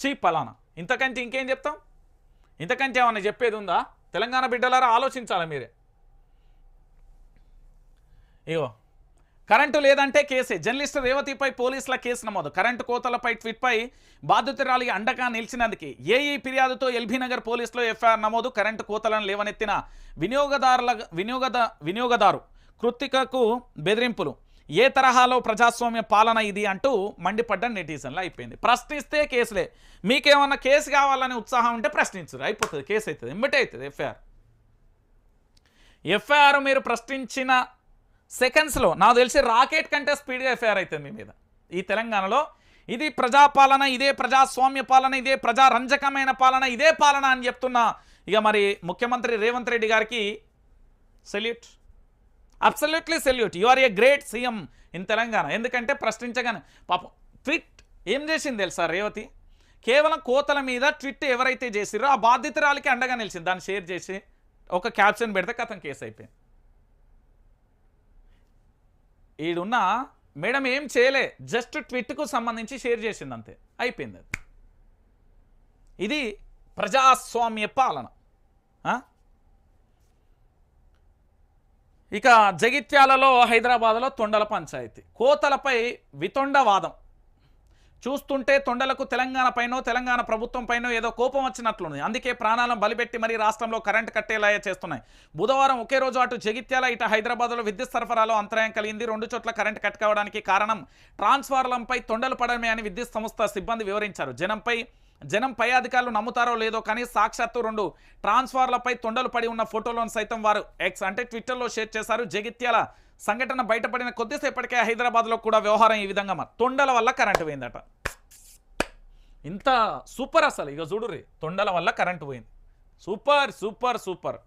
చీ పలానా. ఇంతకంటే ఇంకేం చెప్తాం? ఇంతకంటే ఏమన్నా చెప్పేది ఉందా? తెలంగాణ బిడ్డలారా ఆలోచించాలి మీరే? ఇగో కరెంటు లేదంటే కేసే. జర్నలిస్ట్ రేవతిపై పోలీసుల కేసు నమోదు. కరెంటు కోతలపై ట్వీట్పై బాధితురాలికి అండగా నిలిచినందుకు ఏఈ ఫిర్యాదుతో ఎల్బీ నగర్ పోలీసులో ఎఫ్ఐఆర్ నమోదు. కరెంటు కోతలను లేవనెత్తిన వినియోగదారుల వినియోగద వినియోగదారు కృత్తికకు బెదిరింపులు. ఏ తరహాలో ప్రజాస్వామ్య పాలన ఇది అంటూ మండిపడ్డ నెటిజన్లు అయిపోయింది. ప్రశ్నిస్తే కేసులే. మీకేమన్నా కేసు కావాలని ఉత్సాహం ఉంటే ప్రశ్నించరు. అయిపోతుంది కేసు అవుతుంది ఎంబటే అవుతుంది ఎఫ్ఐఆర్. ఎఫ్ఐఆర్ మీరు ప్రశ్నించిన సెకండ్స్లో నాకు తెలిసి రాకెట్ కంటే స్పీడ్గా ఎఫ్ఐఆర్ అవుతుంది మీ మీద. ఈ తెలంగాణలో ఇది ప్రజాపాలన ఇదే ప్రజాస్వామ్య పాలన ఇదే ప్రజారంజకమైన పాలన ఇదే పాలన అని చెప్తున్న ఇక మరి ముఖ్యమంత్రి రేవంత్ రెడ్డి గారికి salute. Absolutely salute you are a great CM in Telangana ఎందుకంటే ప్రశ్నించగానే పాపం ట్విట్ ఏం చేసింది తెలుసా రేవతి? కేవలం కోతల మీద ట్విట్ ఎవరైతే చేసిరో ఆ బాధితురాలికి అండగా నిలిచింది. దాన్ని షేర్ చేసి ఒక క్యాప్షన్ పెడితే కథం కేసు అయిపోయింది. ఈడున్న మేడం ఏం చేయలే జస్ట్ ట్విట్కు సంబంధించి షేర్ చేసింది అంతే. అయిపోయింది అది. ఇది ప్రజాస్వామ్య పాలన. ఇక జగిత్యాలలో హైదరాబాద్లో తొండల పంచాయతీ. కోతలపై వితొండ వాదం చూస్తుంటే తొండలకు తెలంగాణపైనో తెలంగాణ ప్రభుత్వంపైనో ఏదో కోపం వచ్చినట్లుంది. అందుకే ప్రాణాలను బలిపెట్టి మరీ రాష్ట్రంలో కరెంటు కట్టేలా చేస్తున్నాయి. బుధవారం ఒకే రోజు అటు జగిత్యాల ఇటు హైదరాబాద్లో విద్యుత్ సరఫరాలో అంతరాయం కలిగింది. రెండు చోట్ల కరెంటు కట్ కావడానికి కారణం ట్రాన్స్ఫార్లంపై తొండలు పడమే అని విద్యుత్ సంస్థ సిబ్బంది వివరించారు. జనంపై జనం పై అధికారులు నమ్ముతారో లేదో కానీ సాక్షాత్తు రెండు ట్రాన్స్ఫార్లపై తొండలు పడి ఉన్న ఫోటోలను సైతం వారు ఎక్స్ అంటే ట్విట్టర్లో షేర్ చేశారు. జగిత్యాల సంఘటన బయటపడిన కొద్దిసేపటికే హైదరాబాద్లో కూడా వ్యవహారం ఈ విధంగా మరి తొండల వల్ల కరెంటు పోయిందట. ఇంత సూపర్ అసలు. ఇక చూడుర్రి తొండల వల్ల కరెంటు పోయింది. Super super super.